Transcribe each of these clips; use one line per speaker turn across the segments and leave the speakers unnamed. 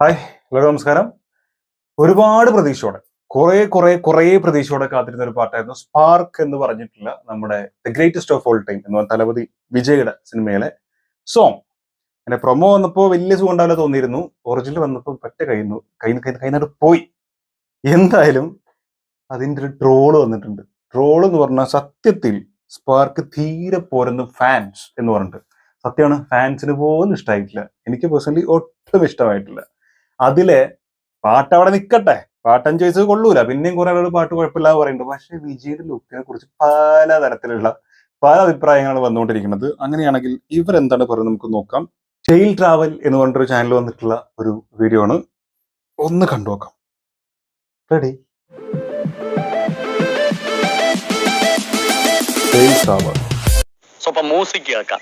Hi എല്ലാവർക്കും നമസ്കാരം. ഒരുപാട് പ്രതീക്ഷയോടെ കുറെ കുറെ കുറെ പ്രതീക്ഷയോടെ കാത്തിരുന്ന ഒരു പാട്ടായിരുന്നു സ്പാർക്ക് എന്ന് പറഞ്ഞിട്ടുള്ള നമ്മുടെ the greatest of all time എന്ന് പറഞ്ഞ തലപതി വിജയുടെ സിനിമയിലെ സോങ് എന്റെ പ്രൊമോ വന്നപ്പോൾ വലിയ സുഖം ഉണ്ടാവില്ല തോന്നിയിരുന്നു. ഒറിജിനൽ വന്നപ്പോൾ പറ്റ കഴിഞ്ഞു കൈ കൈ കൈനോട് പോയി. എന്തായാലും അതിന്റെ ഒരു ട്രോൾ വന്നിട്ടുണ്ട്. ട്രോൾ എന്ന് പറഞ്ഞാൽ സത്യത്തിൽ സ്പാർക്ക് തീരെ പോരുന്ന ഫാൻസ് എന്ന് പറഞ്ഞിട്ട്. സത്യമാണ് ഫാൻസിന് പോലും ഇഷ്ടമായിട്ടില്ല എനിക്ക് പേഴ്സണലി ഒട്ടും ഇഷ്ടമായിട്ടില്ല. അതിലെ പാട്ട് അവിടെ നിൽക്കട്ടെ പാട്ടൻ ചോയ്സ് കൊള്ളൂല. പിന്നെയും കുറെ ആളുകൾ പാട്ട് കുഴപ്പമില്ല പറയുന്നുണ്ട്. പക്ഷെ വിജയുടെ ലുക്കിനെ കുറിച്ച് പല തരത്തിലുള്ള പല അഭിപ്രായങ്ങളാണ് വന്നുകൊണ്ടിരിക്കുന്നത്. അങ്ങനെയാണെങ്കിൽ ഇവരെന്താണ് പറയുന്നത് നമുക്ക് നോക്കാം. ടെയിൽ ട്രാവൽ എന്ന് പറഞ്ഞിട്ടൊരു ചാനൽ വന്നിട്ടുള്ള ഒരു വീഡിയോ ആണ്. ഒന്ന് കണ്ടു നോക്കാം. റെഡി ടെയിൽ ട്രാവൽ
സ്വപ്പം മ്യൂസിക് കേൾക്കാം.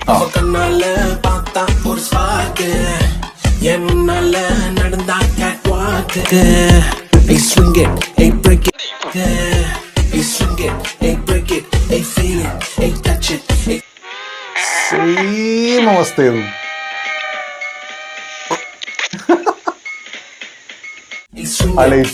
கண்ணால பார்த்தா ஒரு ஸ்பார்க்கு என்னால நடந்தா cat walk I swing it I break it I swing it I break it I feel it I touch it I
same അവസ്ഥയായിരുന്നു
ஐ swing
I like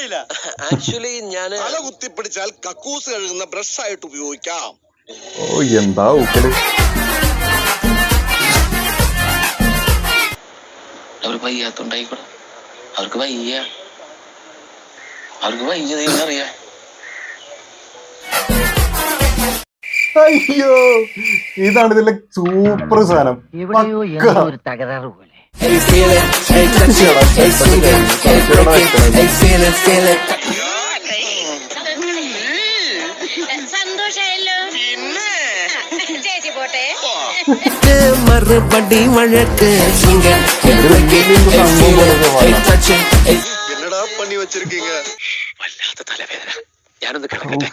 സ്റ്റൈലാ
ആക്ച്വലി ഞാൻ
തല കുത്തിപ്പിടിച്ചാൽ കക്കൂസ് കഴുകുന്ന ബ്രഷ് ആയിട്ട് ഉപയോഗിക്കാം.
ഓ എന്താ ഊക്കൽ
അവർക്ക് വയ്യാത്തോണ്ടായിക്കോട്ടെ അവർക്ക് വയ്യ. അവർക്ക് വയ്യ അറിയാം.
അയ്യോ ഇതാണ് ഇതിലെ സൂപ്പർ സാധനം.
എവിടെയോ. എന്തോ ഒരു തകരാറ് പോലെ.
സന്തോഷായല്ലോ ചേച്ചി പോട്ടെ
മറുപടി വഴക്ക്
എന്നടാ പണി വച്ചിരിക്കീങ്ക
വല്ലാത്ത തലവേദന. ഞാനൊന്ന് കിടക്കട്ടെ.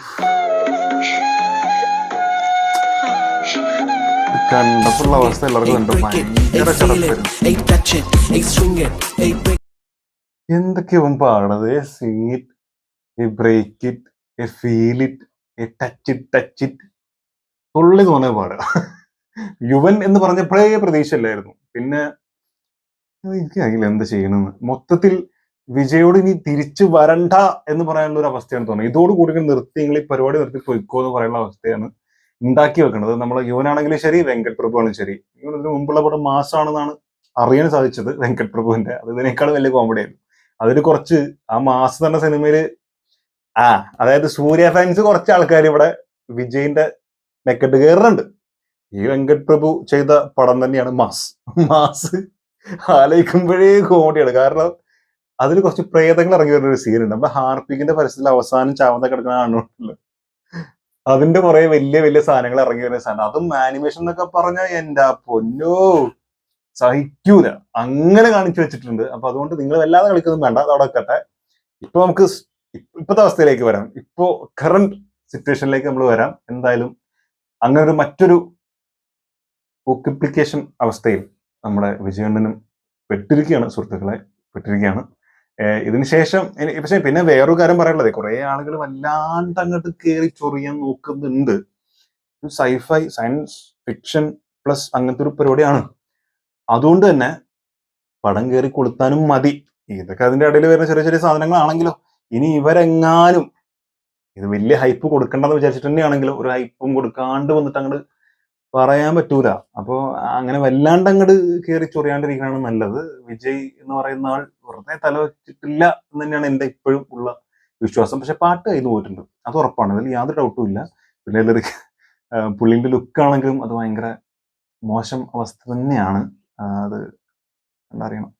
കണ്ടപ്പോഴുള്ള അവസ്ഥ എല്ലാവർക്കും കണ്ടു ഭയങ്കര എന്തൊക്കെയാ ഇവൻ പാടണത് a a break it a feel it a touch it touch it തുള്ളി തോന്നിയ പാടുക യുവൻ എന്ന് പറഞ്ഞപ്പോഴേ പ്രതീക്ഷയില്ലായിരുന്നു പിന്നെ എനിക്ക് അറിയില്ല എന്ത് ചെയ്യണമെന്ന്. മൊത്തത്തിൽ വിജയോട് ഇനി തിരിച്ചു വരണ്ട എന്ന് പറയാനുള്ള ഒരു അവസ്ഥയാണ് തോന്നുന്നത്. ഇതോടുകൂടി നിർത്തി നിങ്ങൾ ഈ പരിപാടി നിർത്തി പൊയ്ക്കോ എന്ന് പറയാനുള്ള അവസ്ഥയാണ് ഉണ്ടാക്കി വെക്കുന്നത് നമ്മളെ യുവനാണെങ്കിലും ശരി വെങ്കട് പ്രഭു ആണെങ്കിലും ശരി. ഇവൻ ഇതിന് മുമ്പുള്ള പടം മാസമാണെന്നാണ് അറിയാൻ സാധിച്ചത് വെങ്കട് പ്രഭുവിന്റെ അത് ഇതിനേക്കാൾ വലിയ കോമഡി ആയിരുന്നു. അതിൽ കുറച്ച് ആ മാസം തന്നെ സിനിമയിൽ ആ അതായത് സൂര്യ ഫാൻസ് കുറച്ച് ആൾക്കാർ ഇവിടെ വിജയിന്റെ മെക്കെട്ട് കയറുന്നുണ്ട്. ഈ വെങ്കട് പ്രഭു ചെയ്ത പടം തന്നെയാണ് മാസ്. മാസ് ആലോചിക്കുമ്പോഴേ കോമഡിയാണ് കാരണം അതിൽ കുറച്ച് പ്രേതങ്ങൾ ഇറങ്ങി വരുന്ന ഒരു സീനുണ്ട് നമ്മുടെ ഹാർപ്പിക്കിന്റെ പരിസ്ഥിതി അവസാനം ചാവന്ത കിടക്കുന്ന കാണുന്നുണ്ടല്ലോ. അതിന്റെ കുറെ വലിയ വലിയ സാധനങ്ങൾ ഇറങ്ങി വരുന്ന സാധനം. അതും ആനിമേഷൻ എന്നൊക്കെ പറഞ്ഞാൽ എന്റെ പൊന്നോ സഹിക്കൂല. അങ്ങനെ കാണിച്ചു വെച്ചിട്ടുണ്ട്. അപ്പൊ അതുകൊണ്ട് നിങ്ങൾ വല്ലാതെ കളിക്കൊന്നും വേണ്ട അതവിടെ വെക്കട്ടെ. ഇപ്പൊ നമുക്ക് ഇപ്പോഴത്തെ അവസ്ഥയിലേക്ക് വരാം. ഇപ്പോ കറണ്ട് സിറ്റുവേഷനിലേക്ക് നമ്മൾ വരാം. എന്തായാലും അങ്ങനെ ഒരു മറ്റൊരു ഓക്യുപ്ലിക്കേഷൻ അവസ്ഥയിൽ നമ്മുടെ വിജയണ്ണനും പെട്ടിരിക്കുകയാണ് സുഹൃത്തുക്കളെ. പെട്ടിരിക്കുകയാണ്. ഏഹ് ഇതിന് ശേഷം ഇനി- പക്ഷെ പിന്നെ വേറൊരു കാര്യം പറയാനുള്ളത്. കുറെ ആളുകൾ വല്ലാണ്ട് അങ്ങോട്ട് കയറി ചൊറിയാൻ നോക്കുന്നുണ്ട്. സൈഫൈ സയൻസ് ഫിക്ഷൻ പ്ലസ് അങ്ങനത്തെ ഒരു പരിപാടിയാണ്. അതുകൊണ്ട് തന്നെ പടം കയറി കൊളുത്താനും മതി. ഇതൊക്കെ അതിന്റെ ഇടയിൽ വരുന്ന ചെറിയ ചെറിയ സാധനങ്ങളാണെങ്കിലോ ഇനി ഇവരെങ്ങാനും ഇത് വലിയ ഹൈപ്പ് കൊടുക്കണ്ടെന്ന് വിചാരിച്ചിട്ട് തന്നെയാണെങ്കിലും ഒരു ഹൈപ്പും കൊടുക്കാണ്ട് വന്നിട്ട് അങ്ങോട്ട് പറയാൻ പറ്റൂല. അപ്പോ അങ്ങനെ വല്ലാണ്ട് അങ്ങോട്ട് കയറി ചൊറിയാണ്ടിരിക്കുകയാണ് നല്ലത്. വിജയ് എന്ന് പറയുന്ന ആൾ വെറുതെ തലവെച്ചിട്ടില്ല എന്ന് തന്നെയാണ് എന്റെ ഇപ്പോഴും ഉള്ള വിശ്വാസം. പക്ഷെ പാട്ട് കയ്യിൽ പോയിട്ടുണ്ട്. അത് ഉറപ്പാണ്. അതിൽ യാതൊരു ഡൗട്ടും ഇല്ല. പിന്നെ അതിലൊരു പുള്ളിന്റെ ലുക്കാണെങ്കിലും അത് ഭയങ്കര മോശം അവസ്ഥ തന്നെയാണ്. അത് എന്താ കണ്ടറിയണം